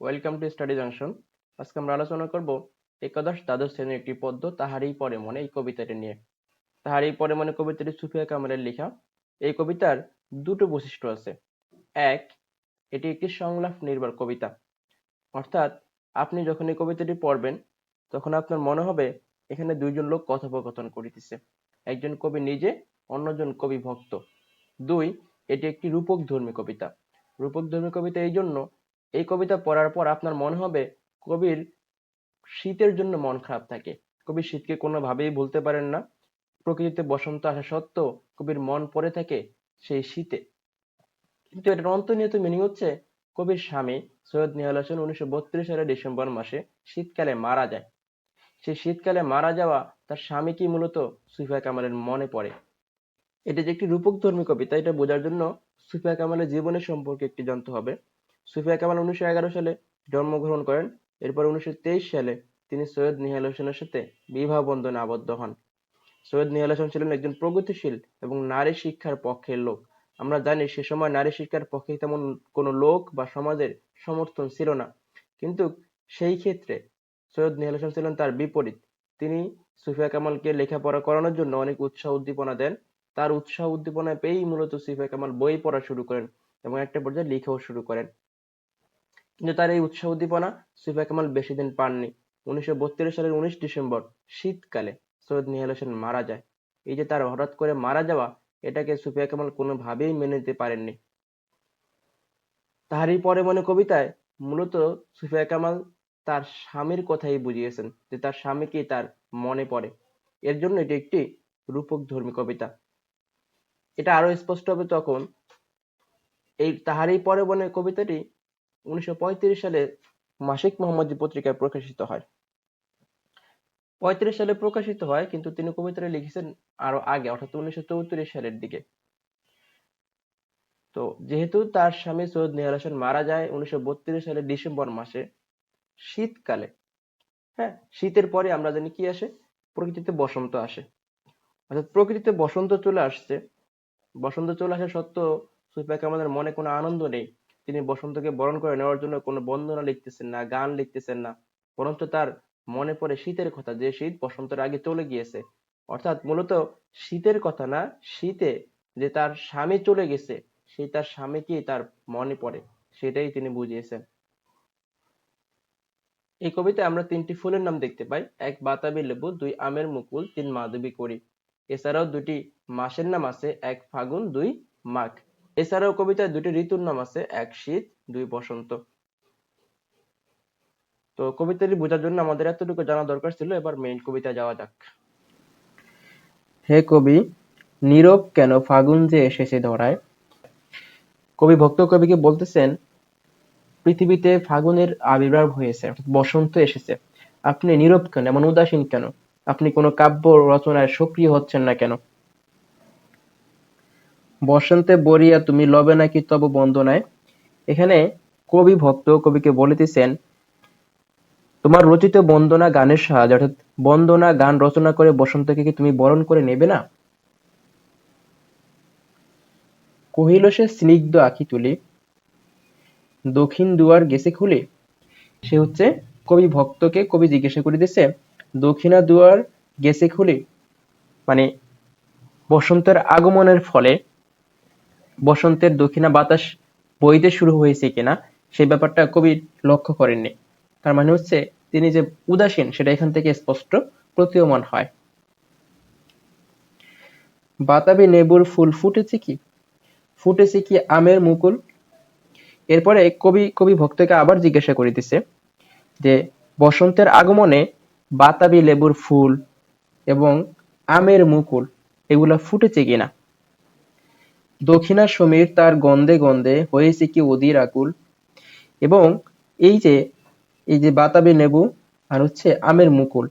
Welcome to study junction আজকে আমরা আলোচনা করব, একাদশ দ্বাদশ শ্রেণির একটি পদ্য, তাহারই পরে মনে, এই কবিতাটি নিয়ে। তাহারই পরে মনে কবিতাটি সুফিয়া কামালের লেখা। এই কবিতার দুটো বৈশিষ্ট্য আছে। এক, এটি একটি সংলাপ নির্ভর কবিতা। অর্থাৎ, আপনি যখন এই কবিতাটি পড়বেন, তখন আপনার মনে হবে, এখানে দুইজন লোক কথোপকথন করিতেছে। একজন কবি নিজে, অন্যজন কবি ভক্ত। দুই, এটি একটি রূপক ধর্মী কবিতা। রূপক ধর্মী কবিতা এই জন্য এই কবিতা পড়ার পর আপনার মনে হবে কবির শীতের জন্য মন খারাপ থাকে। কবি শীতকে কোনোভাবেই ভুলতে পারেন না। প্রকৃতিতে বসন্ত আসা সত্ত্বেও কবির মন পড়ে থাকে সেই শীতে। কিন্তু এটার অন্তর্নিহিত মিনিং হচ্ছে কবির স্বামী সৈয়দ নিহাল হোসেন উনিশশো বত্রিশ সালের ডিসেম্বর মাসে শীতকালে মারা যায়। সেই শীতকালে মারা যাওয়া তার স্বামীকে মূলত সুফিয়া কামালের মনে পড়ে। এটা যে একটি রূপক ধর্মী কবিতা, এটা বোঝার জন্য সুফিয়া কামালের জীবনের সম্পর্কে একটি জানতে হবে। সুফিয়া কামাল উনিশশো এগারো সালে জন্মগ্রহণ করেন। এরপর উনিশশো তেইশ সালে তিনি সৈয়দ নিহাল হোসেনের সাথে বিবাহ বন্ধনে আবদ্ধ হন। সৈয়দ নিহাল হোসেন ছিলেন একজন প্রগতিশীল এবং নারী শিক্ষার পক্ষের লোক। আমরা জানি সে সময় নারী শিক্ষার পক্ষে তেমন কোনো লোক বা সমাজের সমর্থন ছিল না। কিন্তু সেই ক্ষেত্রে সৈয়দ নিহাল হোসেন ছিলেন তার বিপরীত। তিনি সুফিয়া কামালকে লেখাপড়া করানোর জন্য অনেক উৎসাহ উদ্দীপনা দেন। তার উৎসাহ উদ্দীপনা পেয়েই মূলত সুফিয়া কামাল বই পড়া শুরু করেন এবং একটা পর্যায়ে লেখাও শুরু করেন। কিন্তু তার এই উৎসাহ উদ্দীপনা সুফিয়া কামাল বেশি দিন পাননি। উনিশশো বত্রিশ সালের উনিশ ডিসেম্বর, শীতকালে সৈয়দ নিহাল হোসেন মারা যায়। এই যে তার হঠাৎ করে মারা যাওয়া, এটাকে সুফিয়া কামাল কোনোভাবেই মেনে নিতে পারেননি। তাহারই পরে মনে কবিতায় মূলত সুফিয়া কামাল তার স্বামীর কথাই বুঝিয়েছেন যে তার স্বামীকে তার মনে পড়ে। এর জন্য এটি একটি রূপক ধর্মী কবিতা। এটা আরও স্পষ্ট হবে তখন। এই তাহারই পরে মনে কবিতাটি উনিশশো পঁয়ত্রিশ সালে মাসিক মোহাম্মদী পত্রিকায় প্রকাশিত হয়। পঁয়ত্রিশ সালে প্রকাশিত হয়, কিন্তু তিনি কবিতাটি লিখেছেন আরও আগে, অর্থাৎ উনিশশো সালের দিকে। তো যেহেতু তার স্বামী সৈয়দ নিহাল হোসেন মারা যায় উনিশশো সালের ডিসেম্বর মাসে, শীতকালে হ্যাঁ শীতের পরে আমরা জানি কি আসে? প্রকৃতিতে বসন্ত আসে। অর্থাৎ প্রকৃতিতে বসন্ত চলে আসছে। বসন্ত চলে আসা সত্ত্বেও সুফিয়া কামালের মনে কোনো আনন্দ নেই। তিনি বসন্তকে বরণ করে নেওয়ার জন্য কোনো বন্দনা লিখতেছেন না, গান লিখতেছেন না। বরঞ্চ তার মনে পড়ে শীতের কথা, যে শীত বসন্তের আগে চলে গিয়েছে। অর্থাৎ মূলত শীতের কথা না, শীতে যে তার স্বামী চলে গেছে সেই তার স্বামীকেই তার মনে পড়ে, সেটাই তিনি বুঝিয়েছেন। এই কবিতায় আমরা তিনটি ফুলের নাম দেখতে পাই। এক, বাতাবি লেবু, দুই, আমের মুকুল, তিন, মাধবী করি। এছাড়াও দুটি মাসের নাম আছে, এক, ফাগুন, দুই, মাঘ। এছাড়াও কবিতায় দুটি ঋতুর নাম আছে, এক শীত, দুই বসন্ত। তো কবিতাটি বোঝার জন্য আমাদের এতটুকু জানা দরকার ছিল, এবার মেইন কবিতা যাওয়া যাক। হে কবি, নীরব কেন ফাগুন যে এসেছে ধরায়? কবি ভক্ত কবিকে বলতেছেন, পৃথিবীতে ফাগুনের আবির্ভাব হয়েছে বসন্ত এসেছে। আপনি নীরব কেন? এমন উদাসীন কেন? আপনি কোনো কাব্য রচনায় সক্রিয় হচ্ছেন না কেন? বসন্তে বরিয়া তুমি লবে নাকি তব বন্দনায়? এখানে কবি ভক্ত কবিকে বলিতেছেন, তোমার রচিত বন্দনা গানের সাহায্যে অর্থাৎ বন্দনা গান রচনা করে বসন্তকে কি তুমি বরণ করে নেবে না? কহিল সে স্নিগ্ধ আঁখি তুলি, দক্ষিণ দুয়ার গেছে খুলে? সে হচ্ছে কবি ভক্তকে কবি জিজ্ঞাসা করিতেছে, দক্ষিণা দুয়ার গেছে খুলে? মানে বসন্তের আগমনের ফলে বসন্তের দক্ষিণা বাতাস বইতে শুরু হয়েছে কিনা, সেই ব্যাপারটা কবি লক্ষ্য করেননি। তার মানে হচ্ছে, তিনি যে উদাসীন, সেটা এখান থেকে স্পষ্ট প্রতীয়মান হয়। বাতাবি নেবুর ফুল ফুটেছে কি? ফুটেছে কি আমের মুকুল? এরপরে কবি কবি ভক্তকে আবার জিজ্ঞাসা করিতেছে যে, বসন্তের আগমনে বাতাবি লেবুর ফুল এবং আমের মুকুল, এগুলা ফুটেছে কিনা? দক্ষিণা সমীর তার গন্ধে গন্ধে হয়েছে কি অধীর আকুল। এবং এই যে এই যে বাতাবি লেবু আর হচ্ছে আমের মুকুল,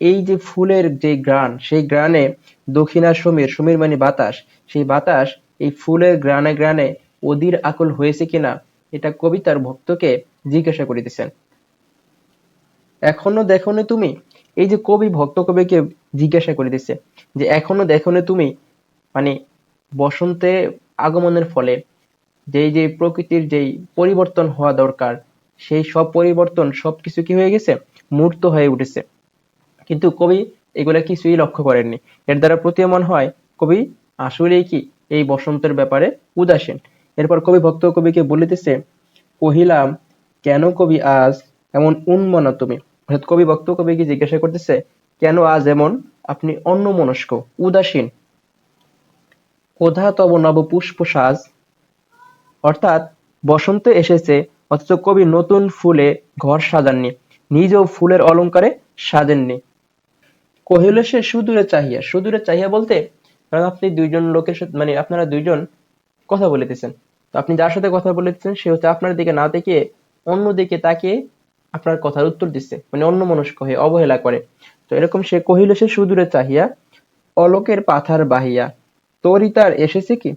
এই যে ফুলের যে গ্রান সেই গ্রানে দক্ষিণা সমীর সমীর মানে বাতাস, সেই বাতাস এই ফুলের গ্রানে গ্রানে অধীর আকুল হয়েছে কিনা, এটা কবিতার ভক্তকে জিজ্ঞাসা করিতেছেন। এখনও দেখোনি তুমি? এই যে কবি ভক্ত কবিকে জিজ্ঞাসা করিতেছে যে, এখনও দেখোনি তুমি? মানে বসন্তে আগমনের ফলে যেই যে প্রকৃতির যেই পরিবর্তন হওয়া দরকার, সেই সব পরিবর্তন সবকিছু কি হয়ে গেছে? মূর্ত হয়ে উঠেছে। কিন্তু কবি এগুলা কিছুই লক্ষ্য করেননি। এর দ্বারা প্রতীয়মান হয়, কবি আসলেই কি এই বসন্তের ব্যাপারে উদাসীন? এরপর কবি ভক্ত কবিকে বলিতেছে, কহিলাম, কেন কবি আজ এমন উন্মনা তুমি? অর্থাৎ কবি ভক্ত কবিকে জিজ্ঞাসা করতেছে, কেন আজ এমন? আপনি অন্যমনস্ক, উদাসীন কোধা তব নব পুষ্প সাজ অর্থাৎ বসন্ত এসেছে, অথচ কবি নতুন ফুলে ঘর সাজাননি, নিজেও ফুলের অলঙ্কারে সাজেননি। কহিল, সে সুদূরে চাহিয়া সুদূরে চাহিয়া বলতে আপনি দুইজন লোকের সাথে মানে আপনারা দুইজন কথা বলিতেছেন। তো আপনি যার সাথে কথা বলিতেছেন, সে হচ্ছে আপনার দিকে না তাকিয়ে অন্য দিকে তাকিয়ে আপনার কথার উত্তর দিচ্ছে মানে অন্য মনস্ক হয়ে অবহেলা করে। তো এরকম সে কহিল, সে সুদূরে চাহিয়া, অলোকের পাথার বাহিয়া তোরই তার এসেছে কি?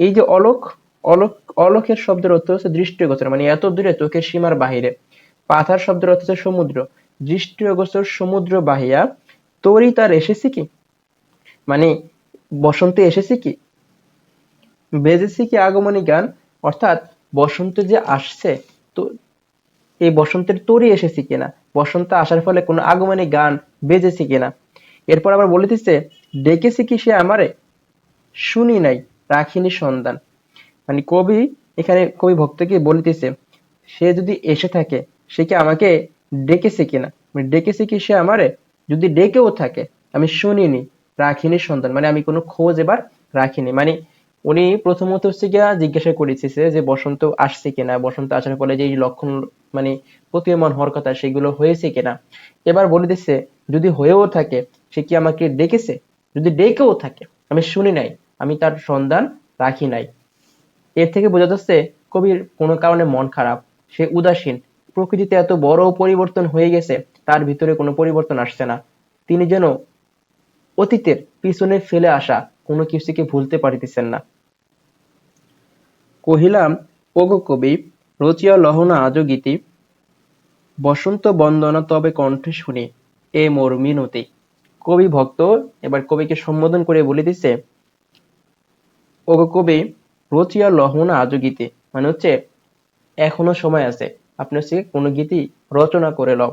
এই যে অলোক অলোক, অলোকের শব্দের অর্থ হচ্ছে দৃষ্টিগোচর মানে এত দূরে চোখের সীমার বাহিরে। পাথার শব্দের অর্থ হচ্ছে সমুদ্র। দৃষ্টিগোচর সমুদ্র বাহিয়া তোরই তার এসেছে কি? মানে বসন্তে এসেছে কি? বেজেছে কি আগমনী গান? অর্থাৎ বসন্ত যে আসছে, তো এই বসন্তের তরি এসেছে কিনা? বসন্ত আসার ফলে কোনো আগমনী গান বেজেছে কিনা? এরপর আবার বলিতেছে ডেকেছে কি সে আমারে? শুনি নাই, রাখিনি সন্ধান। মানে কবি এখানে কবি ভক্তকে বলিতেছে, সে যদি এসে থাকে, সে কি আমাকে ডেকেছে কিনা? মানে ডেকেছে কি সে আমারে? যদি ডেকেও থাকে, আমি শুনিনি, রাখিনি সন্ধান। মানে আমি কোনো খোঁজ এবার রাখিনি। মানে উনি প্রথমত হচ্ছে গিয়া জিজ্ঞাসা করেছে যে বসন্ত আসছে কিনা, বসন্ত আসার ফলে যে লক্ষণ মানে প্রতীয়মান হওয়ার কথা, সেগুলো হয়েছে কিনা। এবার বলে দিচ্ছে যদি হয়েও থাকে, সে কি আমাকে ডেকেছে? যদি ডেকেও থাকে, আমি শুনি নাই। আমি তার সন্ধান রাখি নাই। এর থেকে বোঝা যাচ্ছে কবির কোনো কারণে মন খারাপ। সে উদাসীন। প্রকৃতিতে এত বড় পরিবর্তন হয়ে গেছে, তার ভিতরে কোনো পরিবর্তন আসছে না। তিনি যেন অতীতের পিছনে ফেলে আসা কোনো কিছুকে ভুলতে পারিতেছেন না। কহিলাম, ওগো কবি, রচিয়া লহনা আজ গীতি। বসন্ত বন্দনা তবে কণ্ঠে শুনি, এ মোর মিনতি। কবি ভক্ত, এবার কবিকে সম্বোধন করে বলে বলিতেছে ওগো কবি, রচিয়া লহনা আজ গীতি মানে হচ্ছে এখনও সময় আছে। আপনি হচ্ছে কোনো গীতি রচনা করে লও।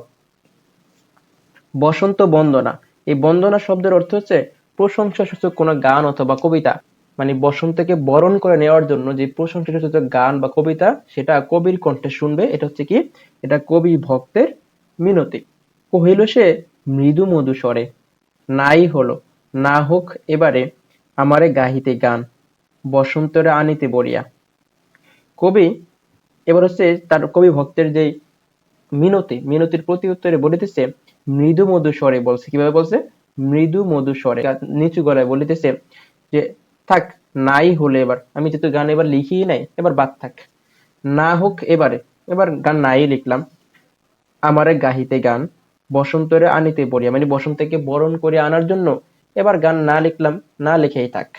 বসন্ত বন্দনা, এই বন্দনা শব্দের অর্থ হচ্ছে প্রশংসা সূচক কোনো গান অথবা কবিতা। মানে বসন্তকে বরণ করে নেওয়ার জন্য যে প্রশংসা সূচক গান বা কবিতা, সেটা কবির কণ্ঠে শুনবে, এটা হচ্ছে কি? এটা কবি ভক্তের মিনতি। কহিল সে, মৃদু মধু স্বরে, নাই হলো, না হোক এবারে আমারে গাহিতে গান। বসন্তরে আনিতে বলিয়া কবি, এবার হচ্ছে তার কবি ভক্তের যে মিনতি, মিনতির প্রতি উত্তরে বলিতেছে, মৃদু মধু স্বরে বলছে। কীভাবে বলছে? মৃদু মধু স্বরে। নিচু গলায় বলিতেছে যে, থাক, নাই হলে এবার। আমি যেহেতু গান এবার লিখি নাই, এবার বাদ থাক। না হোক এবারে। এবার গান নাই লিখলাম। আমারে গাহিতে গান, বসন্তরে আনিতে পড়িয়া মানে বসন্তকে বরণ করে আনার জন্য এবার গান না লিখলাম, না লিখেই থাক।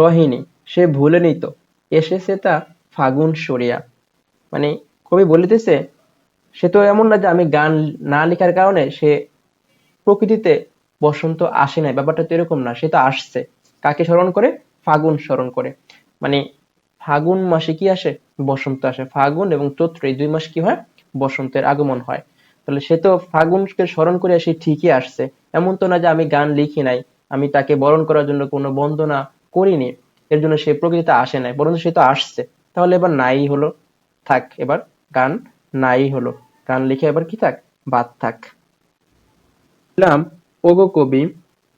রহিণী, সে ভুলে নিত। এসেছে তা ফাগুন সরিয়া। মানে কবি বলিতেছে, সে তো এমন না যে আমি গান না লেখার কারণে সে প্রকৃতিতে বসন্ত আসে নাই। ব্যাপারটা তো এরকম না, সে তো আসছে। কাকে স্মরণ করে? ফাগুন স্মরণ করে। মানে ফাগুন মাসে কি আসে? বসন্ত আসে। ফাগুন এবং চৈত্র এই দুই মাস কি হয়? বসন্তের আগমন হয়। তাহলে সে তো ফাগুনকে স্মরণ করে সে ঠিকই আসছে। এমন তো না যে আমি গান লিখি নাই, আমি তাকে বরণ করার জন্য কোনো বন্দনা করিনি, এর জন্য সে প্রকৃতিতে আসে নাই, বরঞ্চ সে তো আসছে। তাহলে এবার নাই হলো, থাক, এবার গান নাই হলো। গান লিখে এবার কি থাক? বাদ থাক। ওগো কবি,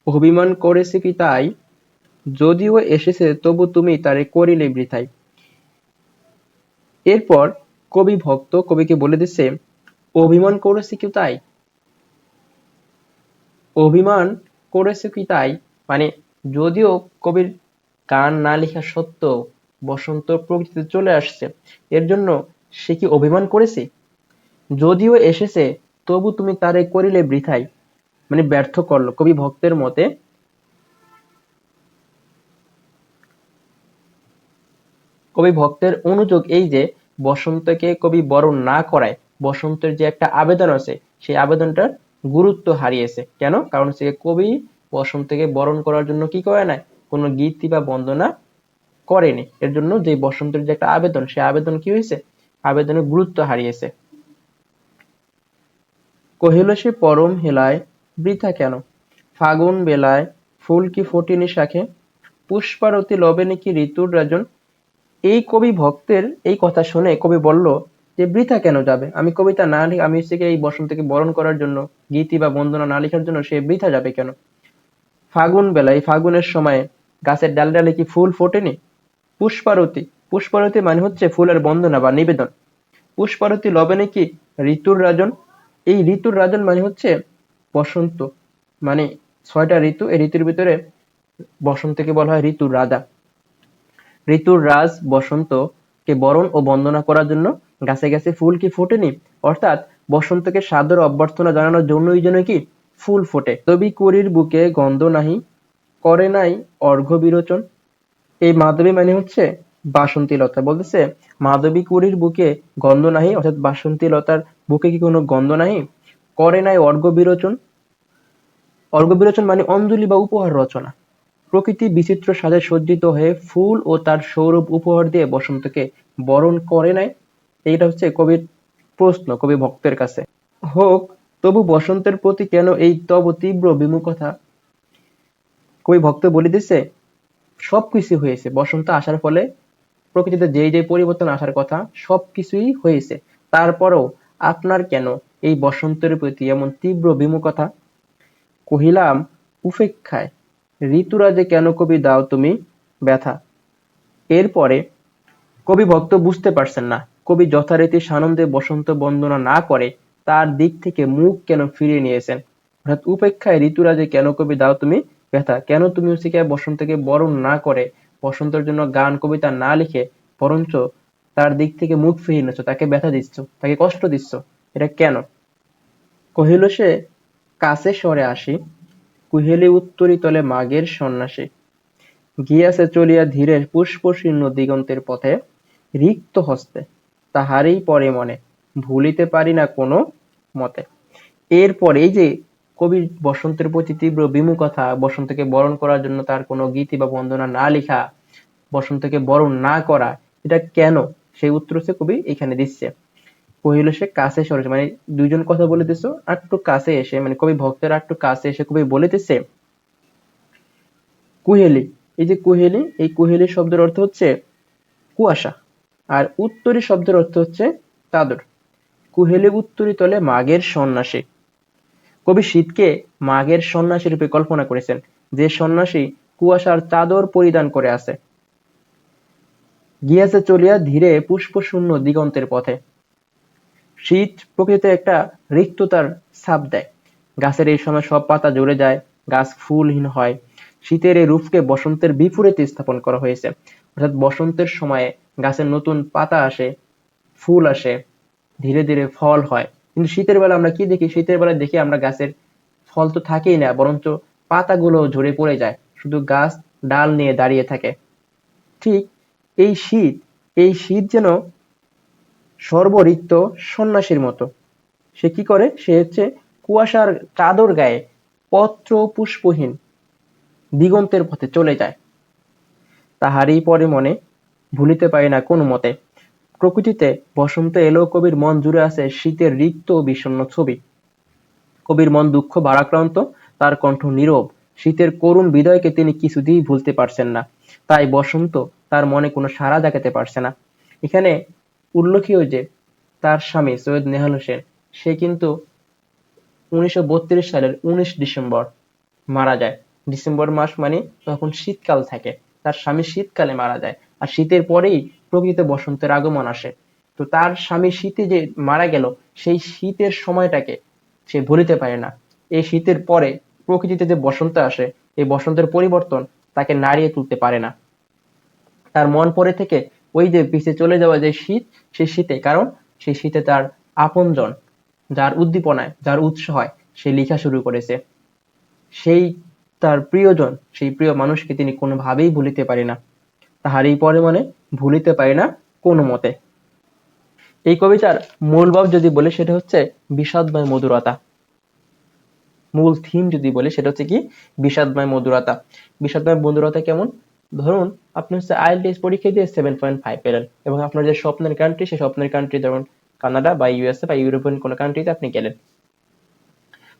অভিমান করেছে কি তাই? যদিও এসেছে, তবু তুমি তারে করিলে বৃথাই। এরপর কবি ভক্ত কবিকে বলে দিচ্ছে, অভিমান করেছে কি তাই? অভিমান করেছে কি তাই? মানে যদিও কবির গান না লেখা সত্ত্বেও বসন্ত প্রকৃতিতে চলে আসছে। এর জন্য সে কি অভিমান করেছে? যদিও এসেছে, তবু তুমি তারে করিলে বৃথাই। মানে ব্যর্থ করল, কবি ভক্তের মতে। কবি ভক্তের অনুযোগ এই যে, বসন্তকে কবি বরণ না করায়, বসন্তের যে একটা আবেদন আছে, সেই আবেদনটার গুরুত্ব হারিয়েছে। কেন? কারণ হচ্ছে কবি বসন্তকে বরণ করার জন্য কি করে নাই কোনো গীতি বা বন্দনা করেনি। এর জন্য যে বসন্তের যে একটা আবেদন, সেই আবেদন কি হয়েছে? আবেদনের গুরুত্ব হারিয়েছে। কহিল সে পরম হেলায়, বৃথা কেন? ফাগুন বেলায় ফুল কি ফোটেনি শাখে? পুষ্পারতি লবে নাকি ঋতুর রাজন? এই কবি ভক্তের এই কথা শুনে কবি বলল যে, বৃথা কেন যাবে? আমি কবিতা না লিখে আমি হচ্ছে এই বসন্তকে বরণ করার জন্য, গীতি বা বন্দনা না লেখার জন্য সে বৃথা যাবে কেন? ফাগুন বেলায়, ফাগুনের সময় গাছের ডাল ডালে কি ফুল ফোটেনি? পুষ্পারতি পুষ্পারতি মানে হচ্ছে ফুলের বন্দনা বা নিবেদন। পুষ্পারতি লবে কি ঋতুর রাজন? এই ঋতুর রাজন মানে হচ্ছে বসন্ত। মানে ছয়টা ঋতু, এই ঋতুর ভিতরে বসন্তকে বলা হয় ঋতুর রাজা। ঋতুর রাজ বসন্তকে বরণ ও বন্দনা করার জন্য গাছে গাছে ফুল কি ফোটেনি? অর্থাৎ বসন্তকে সাদর অভ্যর্থনা জানানোর জন্যই যেন কি ফুল ফোটে। তবি কুড়ির বুকে গন্ধ নাহি করে নাই অর্ঘ বিরোচন। এই মাধবী মানে হচ্ছে বাসন্তী লতা। বলতেছে, মাধবী কুড়ির বুকে গন্ধ নাহি, অর্থাৎ বাসন্তী লতার বুকে কি কোনো গন্ধ নাহি? করে নাই অর্ঘ বিরোচন। অর্ঘ বিরোচন মানে অঞ্জলি বা উপহার রচনা। প্রকৃতি বিচিত্র সাজে সজ্জিত হয়ে ফুল ও তার সৌরভ উপহার দিয়ে বসন্তকে বরণ করে নাই। এইটা হচ্ছে কবির প্রশ্ন, কবি ভক্তের কাছে। হোক, তবু বসন্তের প্রতি কেন এই তব তীব্র বিমুখতা? কবি ভক্ত বলিতেছে সবকিছু হয়েছে। বসন্ত আসার ফলে প্রকৃতিতে যেই যে পরিবর্তন আসার কথা, সবকিছুই হয়েছে। তারপরও আপনার কেন এই বসন্তের প্রতি এমন তীব্র বিমুখতা? কহিলাম, উপেক্ষায়। ঋতুরাজে কেন কবি দাও তুমি ব্যথা? এরপরে কবি ভক্ত বুঝতে পারছেন না। কবি যথারীতি সানন্দে বসন্ত বন্দনা না করে তার দিক থেকে মুখ কেন ফিরিয়ে নিয়েছেন? অর্থাৎ উপেক্ষায় ঋতুরাজে কেন কবি দাও তুমি ব্যথা কেন তুমি কি বসন্তকে বরণ না করে বসন্তের জন্য গান, কবিতা না লিখে বরঞ্চ তার দিক থেকে মুখ ফিরিয়ে নিচ্ছ তাকে ব্যথা দিচ্ছ, তাকে কষ্ট দিচ্ছ? এটা কেন? কহিল সে, কাছে সরে আসি, কুহেলি উত্তরি তলে মাগের সন্ন্যাসী। গিয়াছে চলিয়া ধীরে পুষ্পশীর্ণ দিগন্তের পথে, রিক্ত হস্তে, তাহারই পরে মনে, ভুলিতে পারি না কোনো মতে। এরপর এই যে কবির বসন্তের প্রতি তীব্র বিমুখতা, বসন্তকে বরণ করার জন্য তার কোনো গীতি বা বন্দনা না লেখা, বসন্তকে বরণ না করা, এটা কেন? সেই উত্তর হচ্ছে কবি এখানে দিচ্ছে। কহিল সে, কাছে সরেছে মানে দুইজন কথা বলিতেছ আর একটু কাছে এসে মানে কবি ভক্তের আর একটু কাছে এসে কবি বলিতেছে কুহেলি। এই যে কুহেলি, এই কুহেলি শব্দের অর্থ হচ্ছে কুয়াশা, আর উত্তরী শব্দের অর্থ হচ্ছে চাদর। কুহেলি উত্তরী তলে মাঘের সন্ন্যাসী। কবি শীতকে মাঘের সন্ন্যাসী রূপে কল্পনা করেছেন, যে সন্ন্যাসী কুয়াশার চাদর পরিধান করে আছে। গিয়াছে চলিয়া ধীরে পুষ্পশূন্য দিগন্তের পথে। শীত প্রকৃতিতে একটা রিক্ততার ছাপ দেয়। গাছের এই সময় সব পাতা ঝরে যায়, গাছ ফুলহীন হয়। শীতের এই রূপকে বসন্তের বিপরীতে স্থাপন করা হয়েছে। অর্থাৎ বসন্তের সময়ে গাছের নতুন পাতা আসে, ফুল আসে, ধীরে ধীরে ফল হয়। কিন্তু শীতের বেলা আমরা কি দেখি? শীতের বেলা দেখি আমরা গাছের ফল তো থাকেই না, বরঞ্চ পাতাগুলো ঝরে পড়ে যায়। শুধু গাছ, ডাল নিয়ে দাঁড়িয়ে থাকে। ঠিক এই শীত এই শীত যেন সর্বরিক্ত সন্ন্যাসীর মতো। সে কি করে? সে হচ্ছে কুয়াশার চাদর গায়ে পত্র পুষ্পহীন দিগন্তের পথে চলে যায়। তাহারই পরে মনে ভুলিতে পারি না কোনো মতে। প্রকৃতিতে বসন্ত এলেও কবির মন জুড়ে আছে শীতের রিক্ত ও বিষণ্ণ ছবি। কবির মন দুঃখ ভারাক্রান্ত, তার কণ্ঠ নীরব। শীতের করুণ বিদয়কে তিনি কিছুতেই ভুলতে পারছেন না। তাই বসন্ত তার মনে কোনো সাড়া দেখাতে পারছে না। এখানে উল্লেখীয় যে তার স্বামী সৈয়দ নেহাল হোসেন, সে কিন্তু উনিশশো বত্রিশ সালের উনিশ ডিসেম্বর মারা যায়। ডিসেম্বর মাস মানে তখন শীতকাল থাকে। তার স্বামী শীতকালে মারা যায়। আর শীতের পরেই প্রকৃত বসন্তের আগমন আসে। তো তার স্বামী শীতে যে মারা গেল, সেই শীতের সময়টাকে সে ভুলিতে পারে না। এই শীতের পরে প্রকৃতিতে যে বসন্ত আসে, এই বসন্তের পরিবর্তন তাকে নাড়িয়ে তুলতে পারে না। তার মন পরে থেকে ওই যে পিছিয়ে চলে যাওয়া যে শীত, সেই শীতে, কারণ সেই শীতে তার আপনজন, যার উদ্দীপনায়, যার উৎস হয় সে লেখা শুরু করেছে। সেই তার প্রিয়জন, সেই প্রিয় মানুষকে তিনি কোনোভাবেই ভুলিতে পারে না। তাহার এই পরে মনে ভুলিতে পারে না কোনো মতে। এই কবিতার মূল ভাব যদি বলে, সেটা হচ্ছে বিষাদময় মধুরতা। মূল থিম যদি বলে, সেটা হচ্ছে কি? বিষাদময় মধুরতা। বিষাদময় মধুরতা কেমন? ধরুন, আপনি হচ্ছে আইএলটিএস পরীক্ষা দিয়ে সেভেন পয়েন্ট ফাইভ পেলেন এবং আপনার যে স্বপ্নের কান্ট্রি সেই স্বপ্নের কান্ট্রি ধরুন কানাডা বা ইউএসএ বা ইউরোপিয়ান কোনো কান্ট্রিতে আপনি গেলেন।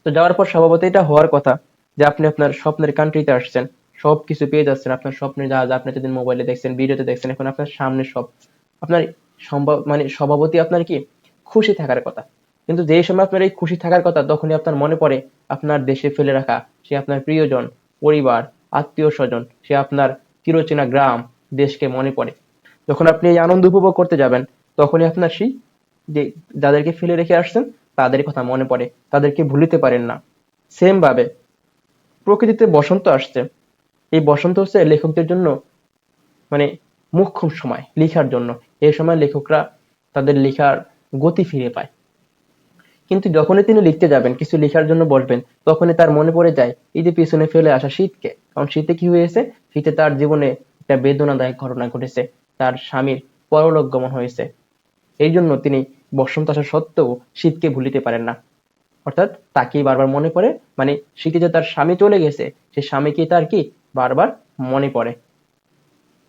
তো যাওয়ার পর স্বভাবত এটা হওয়ার কথা যে আপনি আপনার স্বপ্নের কান্ট্রিতে আসছেন। সব কিছু পেয়ে যাচ্ছেন আপনার স্বপ্নের যা যা আপনি এতদিন মোবাইলে দেখছেন ভিডিওতে দেখছেন, এখন আপনার সামনে সব, আপনার সম্ভব মানে স্বভাবতই আপনার কি? খুশি থাকার কথা। কিন্তু যেই সময় আপনার এই খুশি থাকার কথা, তখনই আপনার মনে পড়ে আপনার দেশে ফেলে রাখা সে আপনার প্রিয়জন, পরিবার, আত্মীয় স্বজন, সে আপনার চিরচেনা গ্রাম, দেশকে মনে পড়ে। যখন আপনি এই আনন্দ উপভোগ করতে যাবেন, তখনই আপনার সেই যে যাদেরকে ফেলে রেখে আসছেন, তাদের কথা মনে পড়ে, তাদেরকে ভুলিতে পারেন না। সেম ভাবে প্রকৃতিতে বসন্ত আসছে। এই বসন্ত হচ্ছে লেখকদের জন্য মানে মুখ্যম সময় লেখার জন্য। এই সময় লেখকরা তাদের লেখার গতি ফিরে পায়। কিন্তু যখনই তিনি লিখতে যাবেন, কিছু লেখার জন্য বসবেন, তখনই তার মনে পড়ে যায়, এই যে পিছনে ফেলে আসা শীতকে। কারণ শীতে কি হয়েছে? শীতে তার জীবনে একটা বেদনাদায়ক ঘটনা ঘটেছে। তার স্বামীর পরলোক গমন হয়েছে। এই জন্য তিনি বসন্ত আসা সত্ত্বেও শীতকে ভুলিতে পারেন না। অর্থাৎ তাকেই বারবার মনে পড়ে মানে শীতে যে তার স্বামী চলে গেছে, সে স্বামীকে তার কি? বারবার মনে পড়ে।